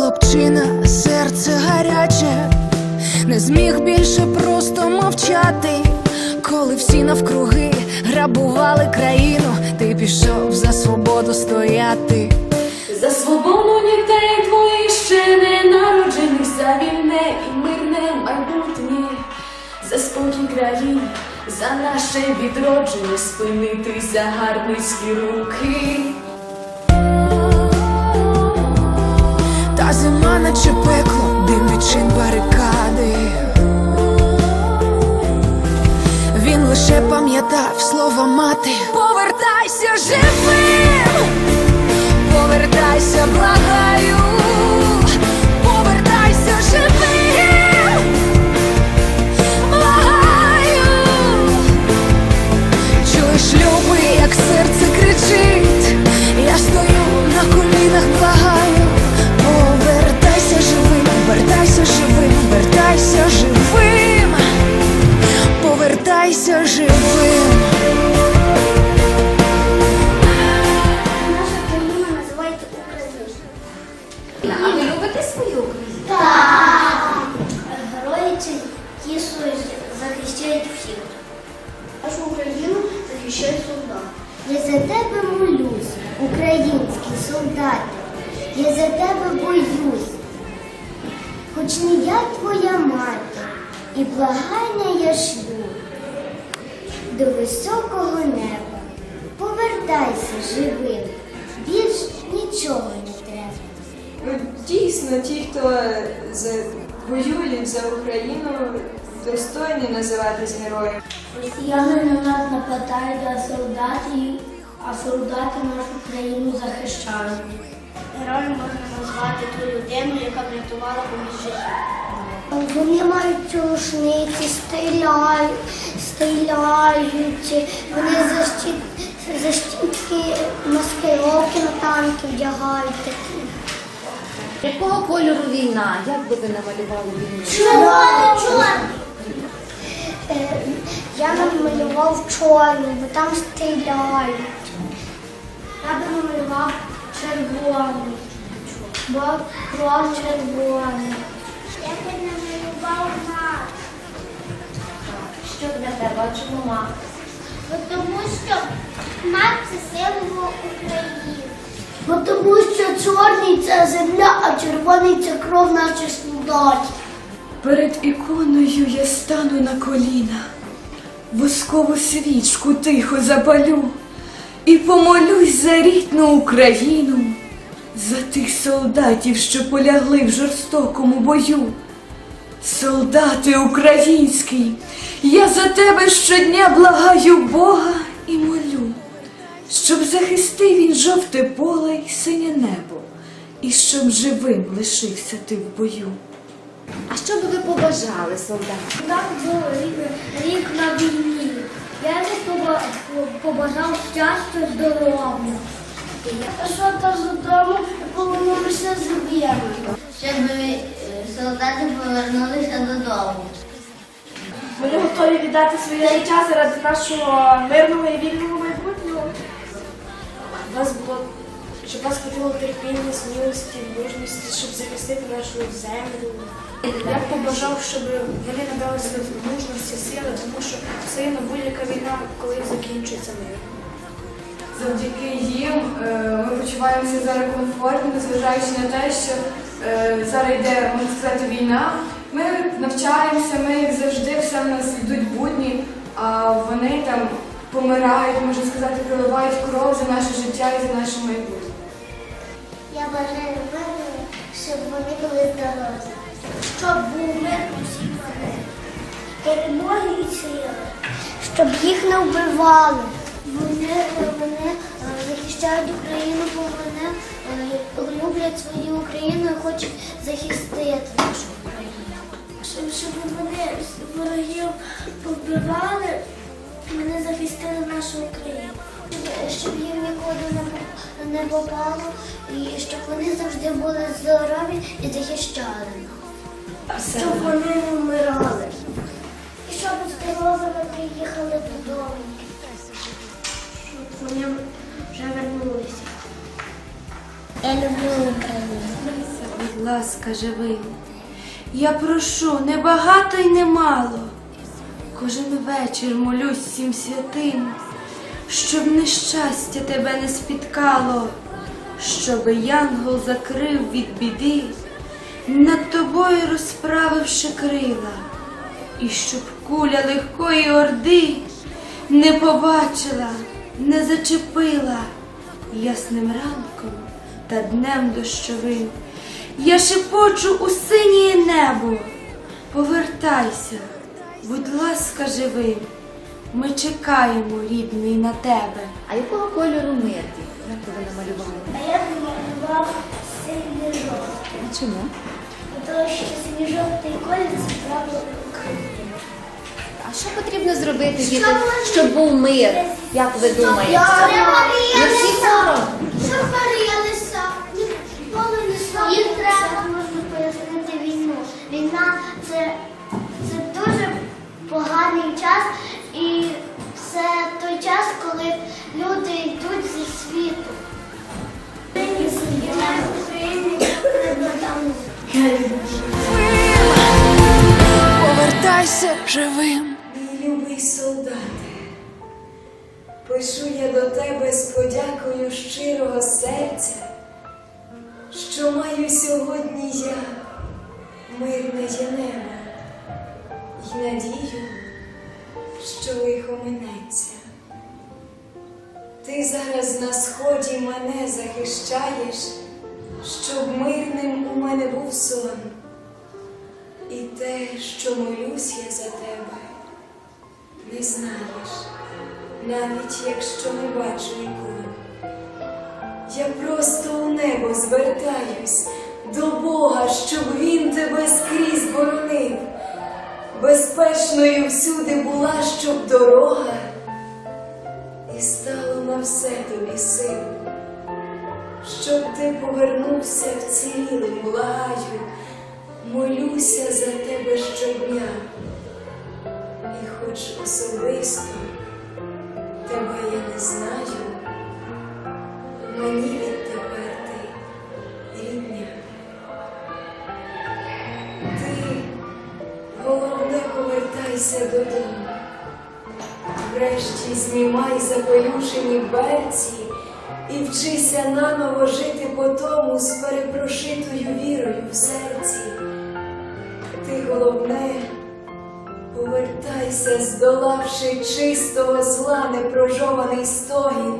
хлопчина, серце гаряче, не зміг більше просто мовчати, коли всі навкруги грабували країну, ти пішов за свободу стояти. За свободу дітей твоїх ще не народжених, за вільне і мирне майбутнє, за спокій країни, за наше відродження, спинити загарбницькі руки. Живим, повертайся, благаю, повертайся живим. Чуєш, любий, як серце кричить, я стою на колінах, благаю. Повертайся живим, вертайся живим, вертайся живим, повертайся живим. Захищають солдати. Я за тебе молюсь, український солдати. Я за тебе боюсь. Хоч не я твоя мати, і благання я шлю до високого неба. Повертайся живим, більш нічого не треба. Ну, дійсно, ті, хто за, воюють за Україну, достойні називатись героями. Росіяни на нас нападають на солдатів, а солдати нашу країну захищають. Героєм можна назвати ту людину, яка врятувала комусь життя. Вони мають рушниці, стріляють, стріляють, вони защит, защитки, маскировки на танки вдягають такі. Якого кольору війна? Як би ви намалювали війну? Чорний, чорний. Е, Я намалював чорний, бо там стріляють. Я намалював червоний, бо кров червоний. Я би намалював мак. Що для тебе? Чому мак? Тому що мак це символ України. Бо тому що чорний це земля, а червоний це кров наших солдатів. Перед іконою я стану на коліна, воскову свічку тихо запалю і помолюсь за рідну Україну, за тих солдатів, що полягли в жорстокому бою. Солдати український, я за тебе щодня благаю Бога і молю, щоб захистив він жовте поле й синє небо, і щоб живим лишився ти в бою. А що би ви побажали солдатам? Так був рік, рік на війні. Я не побажав щастя, здоров'я. А що то додому повернулися з вірою. щоб е, солдати повернулися додому. Вони готові віддати своє життя заради нашого мирного і вільного майбутнього. У вас було, щоб вас хватило терпіння, смілості, мужності, щоб захистити нашу землю. Я б побажав, щоб вони набралися мужності, сили, тому що все одно будь-яка війна, коли закінчується мир. Завдяки їм е, ми почуваємося зараз комфортно, незважаючи на те, що е, зараз йде, можна сказати, війна. Ми навчаємося, ми як завжди, все в нас йдуть будні, а вони там помирають, можна сказати, проливають кров за наше життя і за наше майбутнє. Я бажаю миру, щоб вони були здорові. Щоб був мир у всіх. Перемоги і сили. Щоб їх не вбивали. Вони, вони е, захищають Україну, бо вони е, люблять свою Україну і хочуть захистити нашу Україну. Щоб, щоб вони ворогів побивали, вони захистили нашу Україну. Щоб їм нікуди не, попало, і щоб вони завжди були здорові і захищали нас. Щоб вони не вмирали. І щоб здоровими приїхали додому. Щоб вони вже вернулися. Я люблю Україну. будь ласка, живим. Я прошу не багато й не мало. Кожен вечір молюсь всім святим, щоб нещастя тебе не спіткало, щоб янгол закрив від біди, над тобою розправивши крила, і щоб куля легкої орди не побачила, не зачепила ясним ранком та днем дощовим. Я шепочу у синє небо. Повертайся, будь ласка, живим. Ми чекаємо, рідний, на тебе. А якого кольору мирки? Як ти ви намалювали? А я намалював синій жовтий. А чому? Тому що синій жовтий колір це правило України. А що потрібно зробити, діти, щоб був мир? Як ви думаєте? Ми всі хором. Щоб боролися, ніколи не слабо. Їм треба можна пояснити війну. Війна це, це дуже поганий час Повертайся живим. Мій любий солдате, пишу я до тебе з подякою щирого серця, що маю сьогодні я мирне я небо й надію, що лихо минеться. Ти зараз на сході мене захищаєш, щоб мирним у мене був сон. І те, що молюсь я за тебе, не знаєш, навіть якщо не бачу ікон. Я просто у небо звертаюсь до Бога, щоб він тебе скрізь боронив, безпечною всюди була, щоб дорога, і стало на все тобі сил, щоб ти повернувся вцілілим, благаю. Молюся за тебе щодня, і хоч особисто тебе я не знаю, мені відтепер ти рідня. Ти, головне, повертайся додому. Врешті знімай запелюшені берці вчися наново жити по тому з перепрошитою вірою в серці. Ти головне, повертайся, здолавши чистого зла непрожований стогін,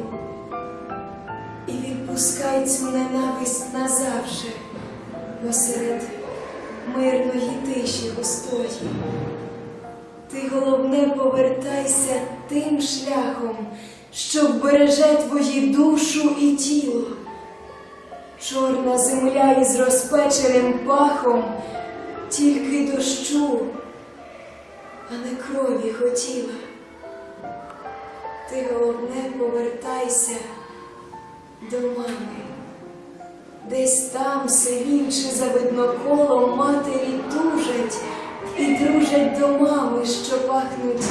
і відпускай цю ненависть назавше посеред мирної тиші густої. Ти головне повертайся тим шляхом, що вбереже твої душу і тіло. Чорна земля із розпеченим пахом тільки дощу, а не крові хотіла. Ти головне повертайся до мами. Десь там, сивівши за видноколом, матері тужать і дружать до мами, що пахнуть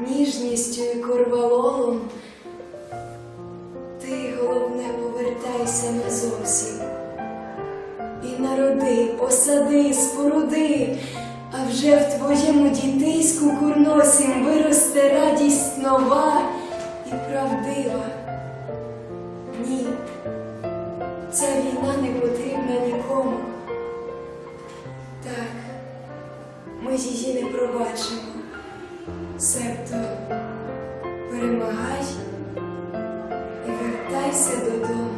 ніжністю і корвалолом. Ти, головне, повертайся назовсім. І народи, посади, споруди, а вже в твоєму дітиську курносім виросте радість нова і правдива. Ні, ця війна не потрібна нікому. Так, ми її не пробачимо себто перемагай і вертайся додому,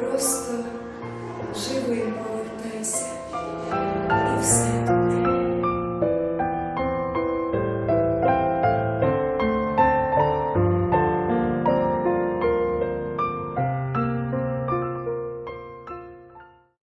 просто живий.